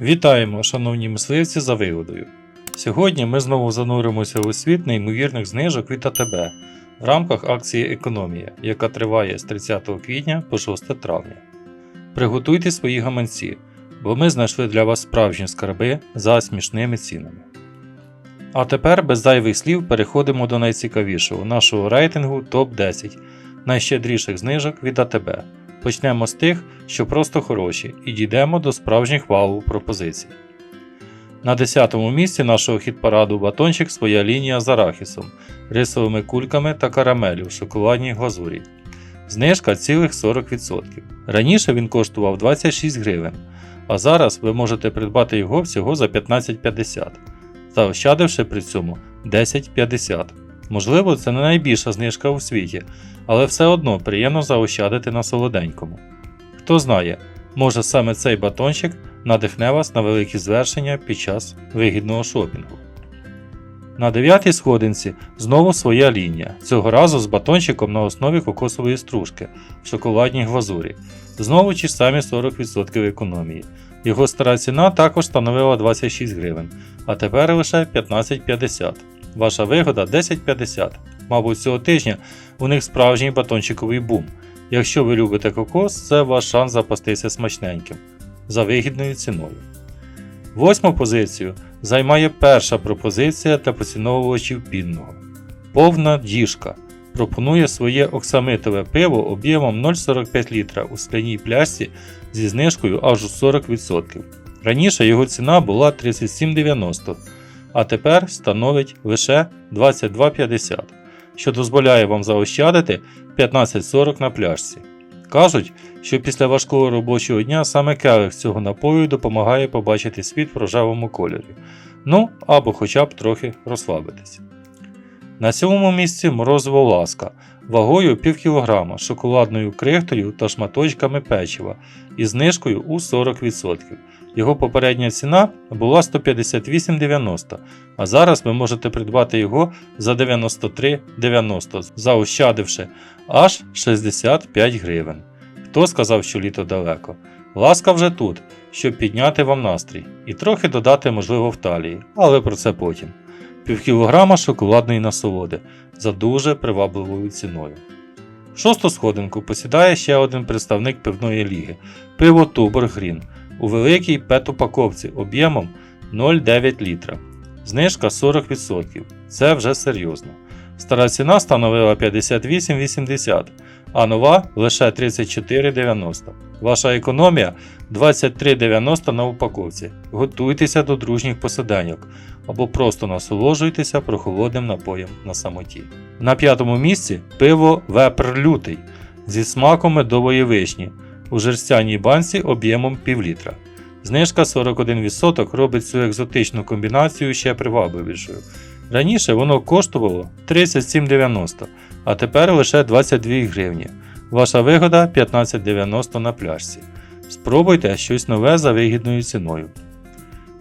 Вітаємо, шановні мисливці, за вигодою. Сьогодні ми знову зануримося у світ неймовірних знижок від АТБ в рамках акції Економія, яка триває з 30 квітня по 6 травня. Приготуйте свої гаманці, бо ми знайшли для вас справжні скарби за смішними цінами. А тепер без зайвих слів переходимо до найцікавішого нашого рейтингу топ-10 найщедріших знижок від АТБ. Почнемо з тих, що просто хороші, і дійдемо до справжніх вау пропозицій. На 10-му місці нашого хіт-параду батончик своя лінія з арахісом, рисовими кульками та карамелю в шоколадній глазурі. Знижка цілих 40%. Раніше він коштував 26 гривень, а зараз ви можете придбати його всього за 15,50, заощадивши при цьому 10,50. Можливо, це не найбільша знижка у світі, але все одно приємно заощадити на солоденькому. Хто знає, може саме цей батончик надихне вас на великі звершення під час вигідного шопінгу. На дев'ятій сходинці знову своя лінія, цього разу з батончиком на основі кокосової стружки в шоколадній глазурі. Знову ті ж самі 40% економії. Його стара ціна також становила 26 гривень, а тепер лише 15,50. Ваша вигода 10,50. Мабуть, цього тижня у них справжній батончиковий бум. Якщо ви любите кокос, це ваш шанс запастися смачненьким за вигідною ціною. Восьму позицію займає перша пропозиція для поціновувачів пінного. Повна діжка пропонує своє оксамитове пиво об'ємом 0,45 літра у скляній пляшці зі знижкою аж у 40%. Раніше його ціна була 37,90, а тепер становить лише 22,50, що дозволяє вам заощадити 15,40 на пляшці. Кажуть, що після важкого робочого дня саме келих цього напою допомагає побачити світ в рожевому кольорі. Ну або хоча б трохи розслабитись. На сьомому місці морозиво ласка вагою пів кілограма, шоколадною крихтою та шматочками печива із знижкою у 40%. Його попередня ціна була 158,90, а зараз ви можете придбати його за 93,90, заощадивши аж 65 гривень. Хто сказав, що літо далеко? Ласка вже тут, щоб підняти вам настрій і трохи додати, можливо, в талії, але про це потім. Півкілограма шоколадної насолоди за дуже привабливою ціною. Шосту сходинку посідає ще один представник пивної ліги пиво Тубор Грін у великій пет-упаковці об'ємом 0,9 літра. Знижка 40%. Це вже серйозно. Стара ціна становила 58,80, а нова лише 34,90. Ваша економія 23,90 на упаковці. Готуйтеся до дружніх посиденьок або просто насолоджуйтеся прохолодним напоєм на самоті. На п'ятому місці пиво Вепр Лютий зі смаком медової вишні у жерстяній банці об'ємом пів літра. Знижка 41% робить цю екзотичну комбінацію ще привабливішою. Раніше воно коштувало 37,90, а тепер лише 22 гривні. Ваша вигода 15,90 на пляшці. Спробуйте щось нове за вигідною ціною.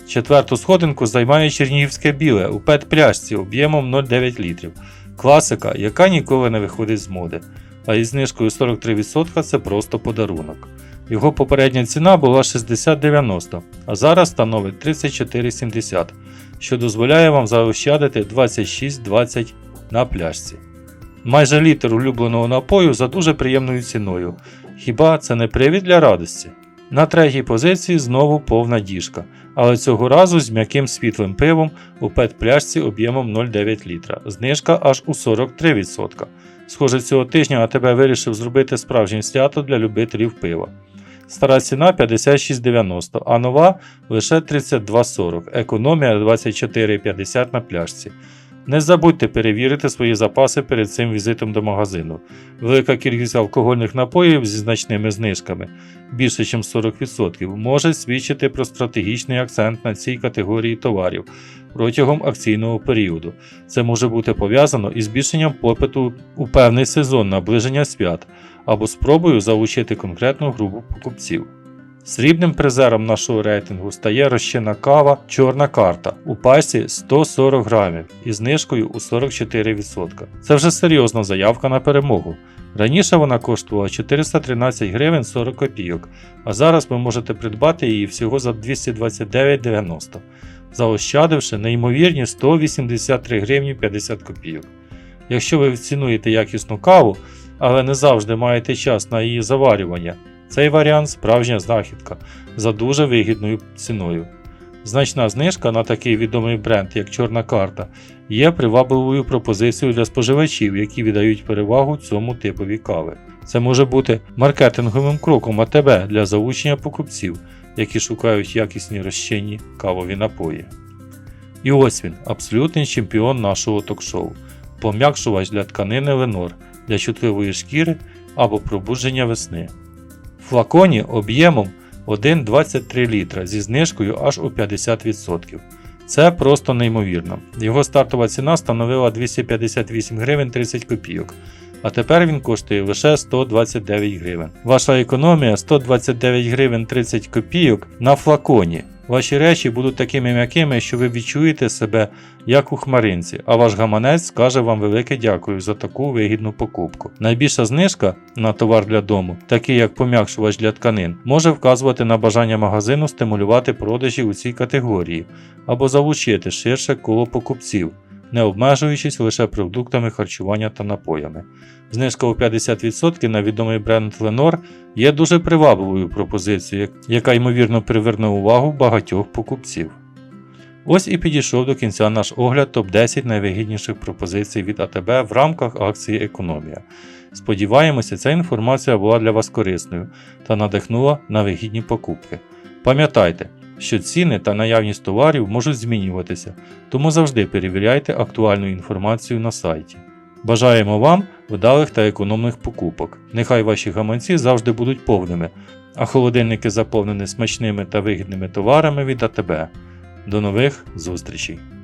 Четверту сходинку займає чернігівське біле у пет-пляшці об'ємом 0,9 літрів. Класика, яка ніколи не виходить з моди. А із знижкою 43% це просто подарунок. Його попередня ціна була 60,90, а зараз становить 34,70, що дозволяє вам заощадити 26,20 на пляшці. Майже літр улюбленого напою за дуже приємною ціною. Хіба це не привід для радості? На третій позиції знову повна діжка, але цього разу з м'яким світлим пивом у пет-пляшці об'ємом 0,9 літра. Знижка аж у 43%. Схоже, цього тижня АТБ вирішив зробити справжнє свято для любителів пива. Стара ціна 56,90, а нова лише 32,40, економія 24,50 на пляшці. Не забудьте перевірити свої запаси перед цим візитом до магазину. Велика кількість алкогольних напоїв зі значними знижками більше ніж 40%, може свідчити про стратегічний акцент на цій категорії товарів протягом акційного періоду. Це може бути пов'язано із збільшенням попиту у певний сезон наближення свят або спробою залучити конкретну групу покупців. Срібним призером нашого рейтингу стає розчинна кава Чорна карта у пасі 140 грамів із знижкою у 44%. Це вже серйозна заявка на перемогу. Раніше вона коштувала 413 гривень 40 копійок, а зараз ви можете придбати її всього за 229,90, заощадивши неймовірні 183 гривні 50 копійок. Якщо ви цінуєте якісну каву, але не завжди маєте час на її заварювання, цей варіант справжня знахідка за дуже вигідною ціною. Значна знижка на такий відомий бренд, як Чорна карта, є привабливою пропозицією для споживачів, які віддають перевагу цьому типові кави. Це може бути маркетинговим кроком АТБ для залучення покупців, які шукають якісні розчинні кавові напої. І ось він, абсолютний чемпіон нашого ток-шоу, пом'якшувач для тканини Ленор, для чутливої шкіри або пробудження весни. Флаконі об'ємом 1,23 літра зі знижкою аж у 50%. Це просто неймовірно. Його стартова ціна становила 258 гривень 30 копійок, а тепер він коштує лише 129 гривень. Ваша економія 129 гривень 30 копійок на флаконі. Ваші речі будуть такими м'якими, що ви відчуєте себе як у хмаринці, а ваш гаманець скаже вам велике дякую за таку вигідну покупку. Найбільша знижка на товар для дому, такий як пом'якшувач для тканин, може вказувати на бажання магазину стимулювати продажі у цій категорії або залучити ширше коло покупців, не обмежуючись лише продуктами харчування та напоями. Знижка у 50% на відомий бренд Lenor є дуже привабливою пропозицією, яка ймовірно приверне увагу багатьох покупців. Ось і підійшов до кінця наш огляд топ-10 найвигідніших пропозицій від АТБ в рамках акції Економія. Сподіваємося, ця інформація була для вас корисною та надихнула на вигідні покупки. Пам'ятайте, що ціни та наявність товарів можуть змінюватися, тому завжди перевіряйте актуальну інформацію на сайті. Бажаємо вам вдалих та економних покупок. Нехай ваші гаманці завжди будуть повними, а холодильники заповнені смачними та вигідними товарами від АТБ. До нових зустрічей!